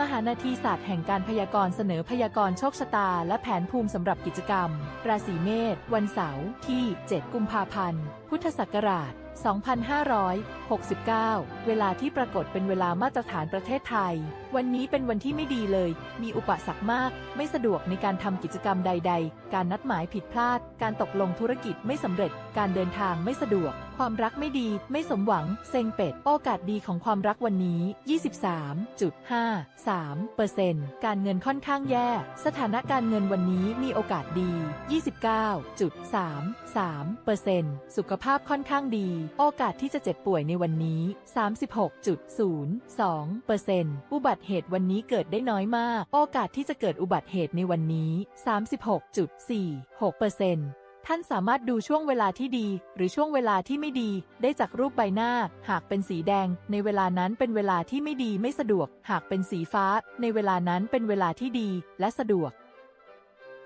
มหานาทีศาสตร์แห่งการพยากรณ์เสนอพยากรณ์โชคชะตา และแผนภูมิสำหรับกิจกรรม ราศีเมษวันเสาร์ที่ 7 กุมภาพันธ์ พุทธศักราช 2569 เวลาที่ปรากฏเป็นเวลามาตรฐานประเทศไทย วันนี้เป็นวันที่ไม่ดีเลย มีอุปสรรคมาก ไม่สะดวกในการทำกิจกรรมใด ๆ การนัดหมายผิดพลาด การตกลงธุรกิจไม่สำเร็จ การเดินทางไม่สะดวก ความรักไม่ดี ไม่สมหวัง เซ็งเป็ด โอกาสดีของความรักวันนี้ 23.53%การเงินค่อนข้างแย่ สถานะการเงินวันนี้มีโอกาสดี 29.33%สุขภาพค่อนข้างดีโอกาสที่จะเจ็บป่วยในวันนี้ 36.02%อุบัติเหตุวันนี้เกิดได้น้อยมาก โอกาสที่จะเกิดอุบัติเหตุในวันนี้ 36.46%ท่านสามารถดูช่วงเวลาที่ดี หรือช่วงเวลาที่ไม่ดี ได้จากรูปใบหน้า หากเป็นสีแดง ในเวลานั้นเป็นเวลาที่ไม่ดีไม่สะดวก หากเป็นสีฟ้า ในเวลานั้นเป็นเวลาที่ดี และสะดวก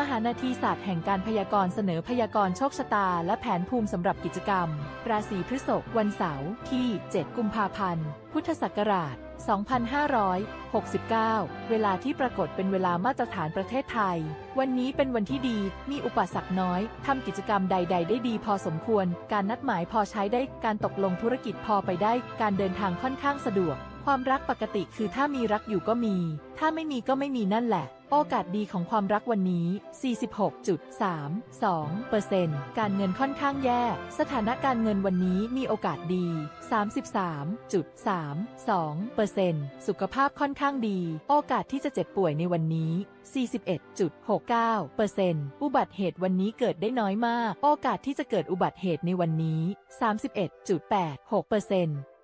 มหานาทีศาสตร์แห่งการพยากรณ์เสนอพยากรณ์โชคชะตา และแผนภูมิสำหรับกิจกรรม ราศีพฤษภวันเสาร์ที่ 7 กุมภาพันธ์ พุทธศักราช 2569 เวลาที่ปรากฏเป็นเวลามาตรฐานประเทศไทย วันนี้เป็นวันที่ดี มีอุปสรรคน้อย ทำกิจกรรมใด ๆ ได้ดีพอสมควร การนัดหมายพอใช้ได้ การตกลงธุรกิจพอไปได้ การเดินทางค่อนข้างสะดวก ความรักปกติคือถ้ามีรักอยู่ก็มี ถ้าไม่มีก็ไม่มีนั่นแหละ โอกาสดีของความรักวันนี้ 46.32%การเงินค่อนข้างแย่ สถานะการเงินวันนี้มีโอกาสดี 33.32%สุขภาพค่อนข้างดี โอกาสที่จะเจ็บป่วยในวันนี้ 41.69%อุบัติเหตุวันนี้เกิดได้น้อยมาก โอกาสที่จะเกิดอุบัติเหตุในวันนี้ 31.86%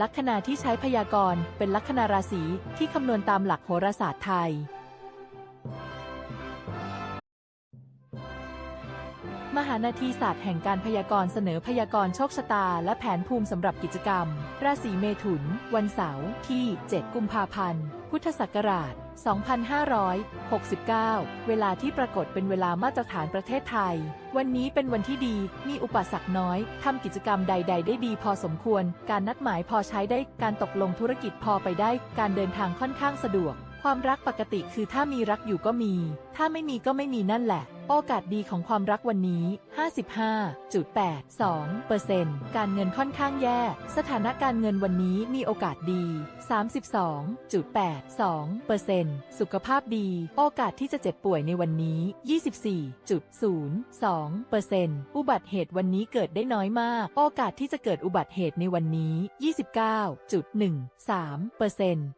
ลัคนาที่ใช้พยากรณ์เป็นลัคนาราศีที่คำนวณตามหลักโหราศาสตร์ไทย มหานาทีศาสตร์แห่งการพยากรณ์เสนอพยากรณ์โชคชะตา และแผนภูมิสำหรับกิจกรรม ราศีเมถุน วันเสาร์ที่ 7 กุมภาพันธ์ พุทธศักราช 2569 เวลาที่ปรากฏเป็นเวลามาตรฐานประเทศไทย วันนี้เป็นวันที่ดี มีอุปสรรคน้อย ทำกิจกรรมใด ๆ ได้ดีพอสมควร การนัดหมายพอใช้ได้ การตกลงธุรกิจพอไปได้ การเดินทางค่อนข้างสะดวก ความรักปกติคือถ้ามีรักอยู่ก็มี ถ้าไม่มีก็ไม่มีนั่นแหละ โอกาสดีของความรักวันนี้ 55.82%การเงินค่อนข้างแย่ สถานะการเงินวันนี้มีโอกาสดี 32.82%สุขภาพดี โอกาสที่จะเจ็บป่วยในวันนี้ 24.02%อุบัติเหตุวันนี้เกิดได้น้อยมาก โอกาสที่จะเกิดอุบัติเหตุในวันนี้ 29.13%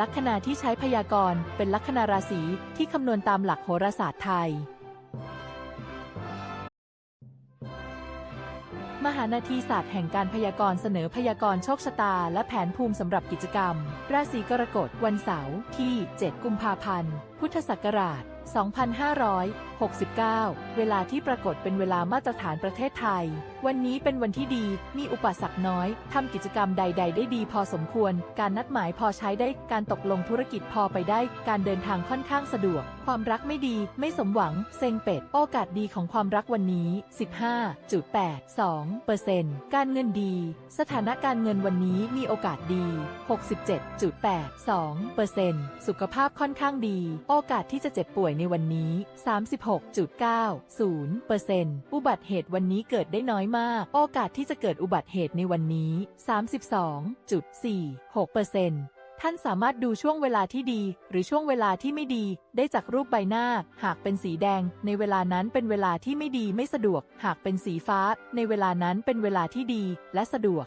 ลัคนาที่ใช้พยากรณ์เป็นลัคนาราศีที่คำนวณตามหลักโหราศาสตร์ไทย มหานาทีศาสตร์แห่งการพยากรณ์เสนอพยากรณ์โชคชะตา และแผนภูมิสำหรับกิจกรรม ราศีกรกฎวันเสาร์ที่ 7 กุมภาพันธ์ พุทธศักราช 2569 เวลาที่ปรากฏเป็นเวลามาตรฐานประเทศไทยวันนี้เป็นวันที่ดี มีอุปสรรคน้อย ทำกิจกรรมใด ๆ ได้ดีพอสมควร การนัดหมายพอใช้ได้ การตกลงธุรกิจพอไปได้ การเดินทางค่อนข้างสะดวก ความรักไม่ดี ไม่สมหวัง เซ็งเป็ด โอกาสดีของความรักวันนี้ 15.82%การเงินดี สถานะการเงินวันนี้มีโอกาสดี 67.82%สุขภาพค่อนข้างดี โอกาสที่จะเจ็บป่วยในวันนี้ 36.90%อุบัติเหตุวันนี้เกิดได้น้อยมาก โอกาสที่จะเกิดอุบัติเหตุในวันนี้ 32.46%ท่านสามารถดูช่วงเวลาที่ดี หรือช่วงเวลาที่ไม่ดี ได้จากรูปใบหน้า หากเป็นสีแดง ในเวลานั้นเป็นเวลาที่ไม่ดีไม่สะดวก หากเป็นสีฟ้า ในเวลานั้นเป็นเวลาที่ดี และสะดวก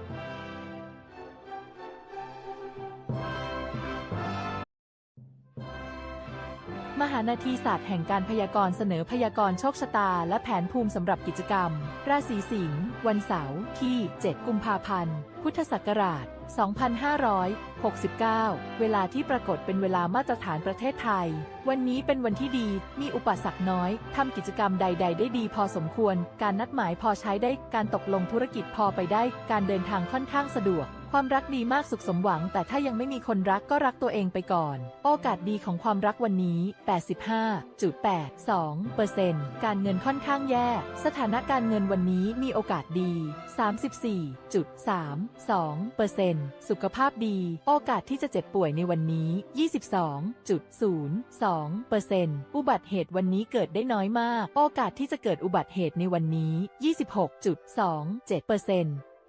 มหานาทีศาสตร์แห่งการพยากรณ์เสนอพยากรณ์โชคชะตา และแผนภูมิสำหรับกิจกรรม ราศีสิงห์วันเสาร์ที่ 7 กุมภาพันธ์ พุทธศักราช 2569 เวลาที่ปรากฏเป็นเวลามาตรฐานประเทศไทย วันนี้เป็นวันที่ดี มีอุปสรรคน้อย ทำกิจกรรมใด ๆ ได้ดีพอสมควร การนัดหมายพอใช้ได้ การตกลงธุรกิจพอไปได้ การเดินทางค่อนข้างสะดวก ความรักดีมากสุขสมหวัง แต่ถ้ายังไม่มีคนรักก็รักตัวเองไปก่อน โอกาสดีของความรักวันนี้ 85.82%การเงินค่อนข้างแย่ สถานการเงินวันนี้มีโอกาสดี 34.32%สุขภาพดี โอกาสที่จะเจ็บป่วยในวันนี้ 22.02%อุบัติเหตุวันนี้เกิดได้น้อยมาก โอกาสที่จะเกิดอุบัติเหตุในวันนี้ 26.27%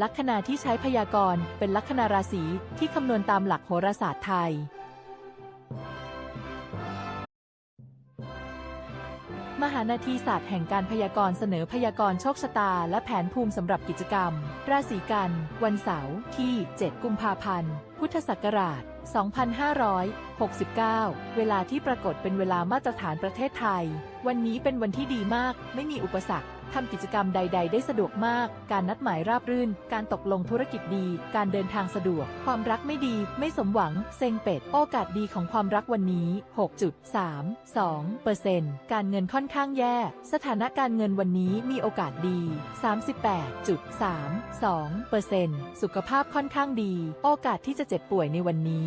ลัคนาที่ใช้พยากรณ์เป็นลัคนาราศีที่คำนวณตามหลักโหราศาสตร์ไทย มหานาทีศาสตร์แห่งการพยากรณ์เสนอพยากรณ์โชคชะตา และแผนภูมิสำหรับกิจกรรม ราศีกัน วันเสาร์ที่ 7 กุมภาพันธ์ พุทธศักราช 2569 เวลาที่ปรากฏเป็นเวลามาตรฐานประเทศไทย วันนี้เป็นวันที่ดีมาก ไม่มีอุปสรรค ทำกิจกรรมใด ๆ ได้สะดวกมาก การนัดหมายราบรื่น การตกลงธุรกิจดี การเดินทางสะดวก ความรักไม่ดี ไม่สมหวัง เซ็งเป็ด โอกาสดีของความรักวันนี้ 6.32%การเงินค่อนข้างแย่ สถานะการเงินวันนี้มีโอกาสดี 38.32%สุขภาพค่อนข้างดี โอกาสที่จะเจ็บป่วยในวันนี้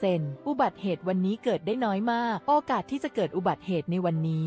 34.24%อุบัติเหตุวันนี้เกิดได้น้อยมาก โอกาสที่จะเกิดอุบัติเหตุในวันนี้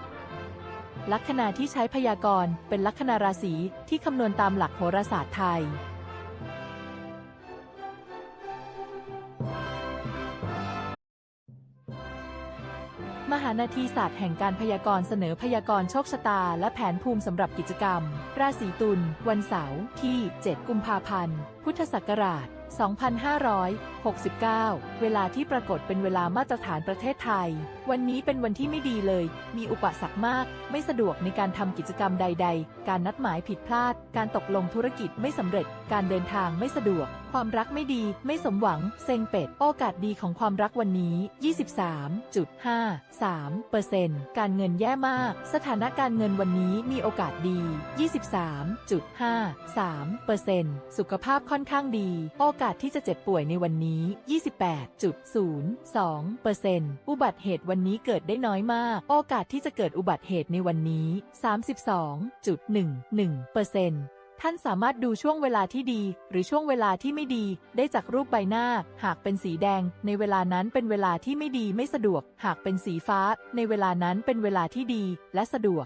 ลัคนาที่ใช้พยากรณ์เป็นลัคนาราศีที่คำนวณตามหลักโหราศาสตร์ไทย มหานาทีศาสตร์แห่งการพยากรณ์เสนอพยากรณ์โชคชะตา และแผนภูมิสำหรับกิจกรรม ราศีตุลวันเสาร์ที่ 7 กุมภาพันธ์ พุทธศักราช 2569 69 เวลาที่ปรากฏเป็นเวลามาตรฐานประเทศไทย วันนี้เป็นวันที่ไม่ดีเลย มีอุปสรรคมาก ไม่สะดวกในการทำกิจกรรมใด ๆ การนัดหมายผิดพลาด การตกลงธุรกิจไม่สำเร็จ การเดินทางไม่สะดวก ความรักไม่ดี ไม่สมหวัง เซ็งเป็ด โอกาสดีของความรักวันนี้ 23.53%การเงินแย่มาก สถานะการเงินวันนี้มีโอกาสดี 23.53%สุขภาพค่อนข้างดี โอกาสที่จะเจ็บป่วยในวันนี้28.02%อุบัติเหตุวันนี้เกิดได้น้อยมาก โอกาสที่จะเกิดอุบัติเหตุในวันนี้ 32.11%ท่านสามารถดูช่วงเวลาที่ดี หรือช่วงเวลาที่ไม่ดี ได้จากรูปใบหน้า หากเป็นสีแดง ในเวลานั้นเป็นเวลาที่ไม่ดีไม่สะดวก หากเป็นสีฟ้า ในเวลานั้นเป็นเวลาที่ดี และสะดวก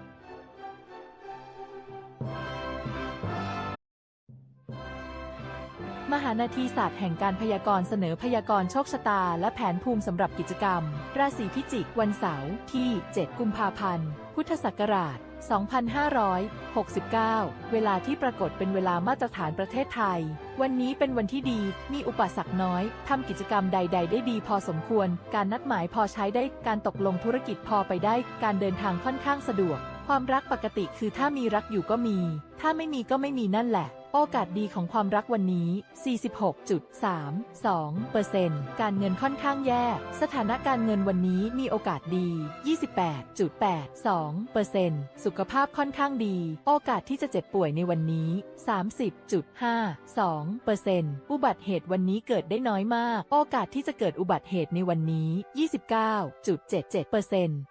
มหานาทีศาสตร์แห่งการพยากรณ์เสนอพยากรณ์โชคชะตา และแผนภูมิสำหรับกิจกรรม ราศีพิจิกวันเสาร์ที่ 7 กุมภาพันธ์ พุทธศักราช 2569 เวลาที่ปรากฏเป็นเวลามาตรฐานประเทศไทย วันนี้เป็นวันที่ดี มีอุปสรรคน้อย ทำกิจกรรมใด ๆ ได้ดีพอสมควร การนัดหมายพอใช้ได้ การตกลงธุรกิจพอไปได้ การเดินทางค่อนข้างสะดวก ความรักปกติคือถ้ามีรักอยู่ก็มี ถ้าไม่มีก็ไม่มีนั่นแหละ โอกาสดีของความรักวันนี้ 46.32%การเงินค่อนข้างแย่ สถานะการเงินวันนี้มีโอกาสดี 28.82%สุขภาพค่อนข้างดี โอกาสที่จะเจ็บป่วยในวันนี้ 30.52%อุบัติเหตุวันนี้เกิดได้น้อยมาก โอกาสที่จะเกิดอุบัติเหตุในวันนี้ 29.77%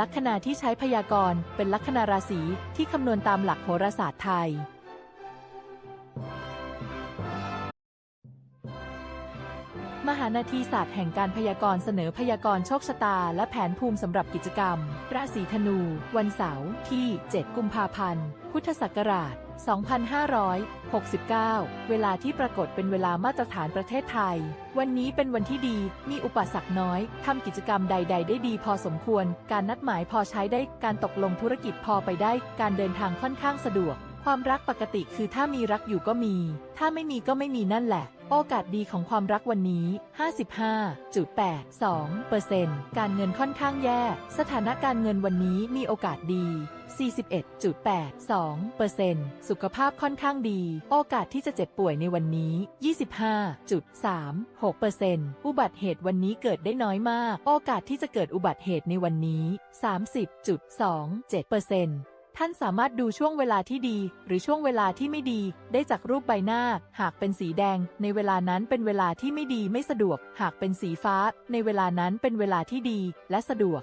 ลัคนาที่ใช้พยากรณ์เป็นลัคนาราศีที่คำนวณตามหลักโหราศาสตร์ไทย มหานาทีศาสตร์แห่งการพยากรณ์เสนอพยากรณ์โชคชะตา และแผนภูมิสำหรับกิจกรรม ราศีธนู วันเสาร์ที่ 7 กุมภาพันธ์ พุทธศักราช 2569 เวลาที่ปรากฏเป็นเวลามาตรฐานประเทศไทย วันนี้เป็นวันที่ดี มีอุปสรรคน้อย ทำกิจกรรมใด ๆ ได้ดีพอสมควร การนัดหมายพอใช้ได้ การตกลงธุรกิจพอไปได้ การเดินทางค่อนข้างสะดวก ความรักปกติคือถ้ามีรักอยู่ก็มี ถ้าไม่มีก็ไม่มีนั่นแหละ โอกาสดีของความรักวันนี้ 55.82%การเงินค่อนข้างแย่ สถานการเงินวันนี้มีโอกาสดี 41.82%สุขภาพค่อนข้างดี โอกาสที่จะเจ็บป่วยในวันนี้ 25.36%อุบัติเหตุวันนี้เกิดได้น้อยมาก โอกาสที่จะเกิดอุบัติเหตุในวันนี้ 30.27%ท่านสามารถดูช่วงเวลาที่ดี หรือช่วงเวลาที่ไม่ดี ได้จากรูปใบหน้า หากเป็นสีแดง ในเวลานั้นเป็นเวลาที่ไม่ดีไม่สะดวก หากเป็นสีฟ้า ในเวลานั้นเป็นเวลาที่ดี และสะดวก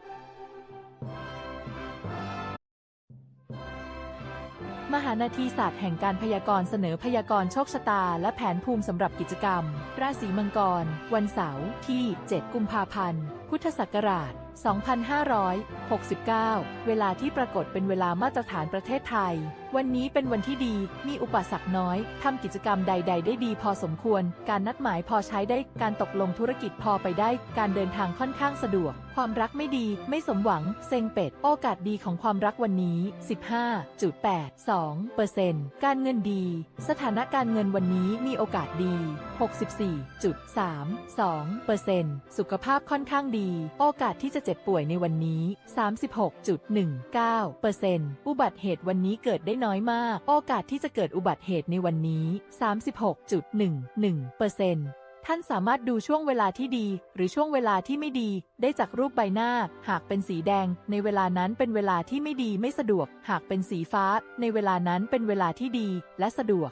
มหานาทีศาสตร์แห่งการพยากรณ์เสนอพยากรณ์โชคชะตา และแผนภูมิสำหรับกิจกรรม ราศีมังกร วันเสาร์ที่ 7 กุมภาพันธ์ พุทธศักราช 2569 เวลาที่ปรากฏเป็นเวลามาตรฐานประเทศไทย วันนี้เป็นวันที่ดี มีอุปสรรคน้อย ทำกิจกรรมใด ๆ ได้ดีพอสมควร การนัดหมายพอใช้ได้ การตกลงธุรกิจพอไปได้ การเดินทางค่อนข้างสะดวก ความรักไม่ดี ไม่สมหวัง เซ็งเป็ด โอกาสดีของความรักวันนี้ 15.82%การเงินดี สถานะการเงินวันนี้มีโอกาสดี 64.32%สุขภาพค่อนข้างดี โอกาสที่จะเจ็บป่วยในวันนี้ 36.19%อุบัติเหตุวันนี้เกิดได้น้อยมาก โอกาสที่จะเกิดอุบัติเหตุในวันนี้ 36.11%ท่านสามารถดูช่วงเวลาที่ดี หรือช่วงเวลาที่ไม่ดี ได้จากรูปใบหน้า หากเป็นสีแดง ในเวลานั้นเป็นเวลาที่ไม่ดีไม่สะดวก หากเป็นสีฟ้า ในเวลานั้นเป็นเวลาที่ดี และสะดวก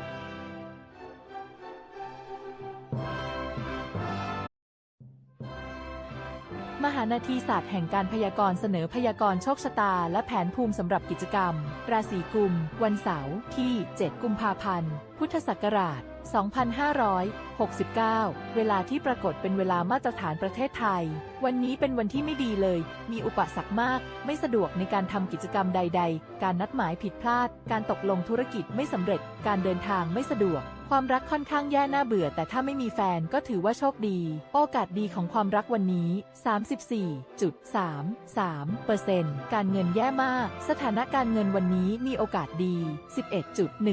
มหานาทีศาสตร์แห่งการพยากรณ์เสนอพยากรณ์โชคชะตา และแผนภูมิสำหรับกิจกรรม ราศีกุม วันเสาร์ที่ 7 กุมภาพันธ์ พุทธศักราช 2569 เวลาที่ปรากฏเป็นเวลามาตรฐานประเทศไทย วันนี้เป็นวันที่ไม่ดีเลย มีอุปสรรคมาก ไม่สะดวกในการทำกิจกรรมใด ๆ การนัดหมายผิดพลาด การตกลงธุรกิจไม่สำเร็จ การเดินทางไม่สะดวก ความรักค่อนข้างแย่น่าเบื่อ แต่ถ้าไม่มีแฟนก็ถือว่าโชคดี โอกาสดีของความรักวันนี้ 34.33%การเงินแย่มาก สถานะการเงินวันนี้มีโอกาสดี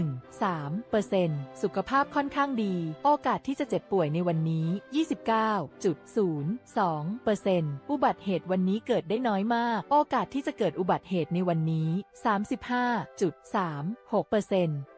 11.13%สุขภาพค่อนข้างดี โอกาสที่จะเจ็บป่วยในวันนี้ 29.02%อุบัติเหตุวันนี้เกิดได้น้อยมาก โอกาสที่จะเกิดอุบัติเหตุในวันนี้ 35.36%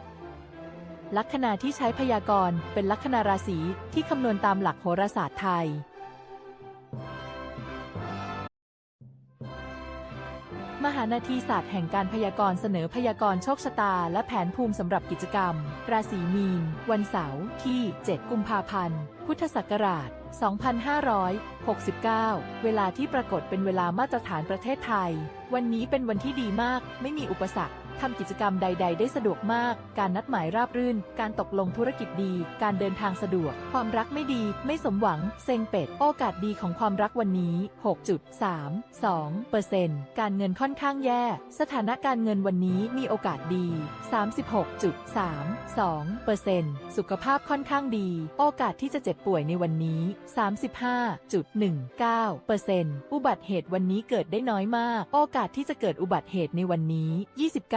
ลัคนาที่ใช้พยากรณ์เป็นลัคนาราศีที่คำนวณตามหลักโหราศาสตร์ไทย มหานาทีศาสตร์แห่งการพยากรณ์เสนอพยากรณ์โชคชะตา และแผนภูมิสำหรับกิจกรรม ราศีมีน วันเสาร์ที่ 7 กุมภาพันธ์ พุทธศักราช 2569 เวลาที่ปรากฏเป็นเวลามาตรฐานประเทศไทย วันนี้เป็นวันที่ดีมาก ไม่มีอุปสรรค ทำกิจกรรมใด ๆ ได้สะดวกมาก การนัดหมายราบรื่น การตกลงธุรกิจดี การเดินทางสะดวก ความรักไม่ดี ไม่สมหวัง เซ็งเป็ด โอกาสดีของความรักวันนี้ 6.32%การเงินค่อนข้างแย่ สถานะการเงินวันนี้มีโอกาสดี 36.32%สุขภาพค่อนข้างดี โอกาสที่จะเจ็บป่วยในวันนี้ 35.19%อุบัติเหตุวันนี้เกิดได้น้อยมาก โอกาสที่จะเกิดอุบัติเหตุในวันนี้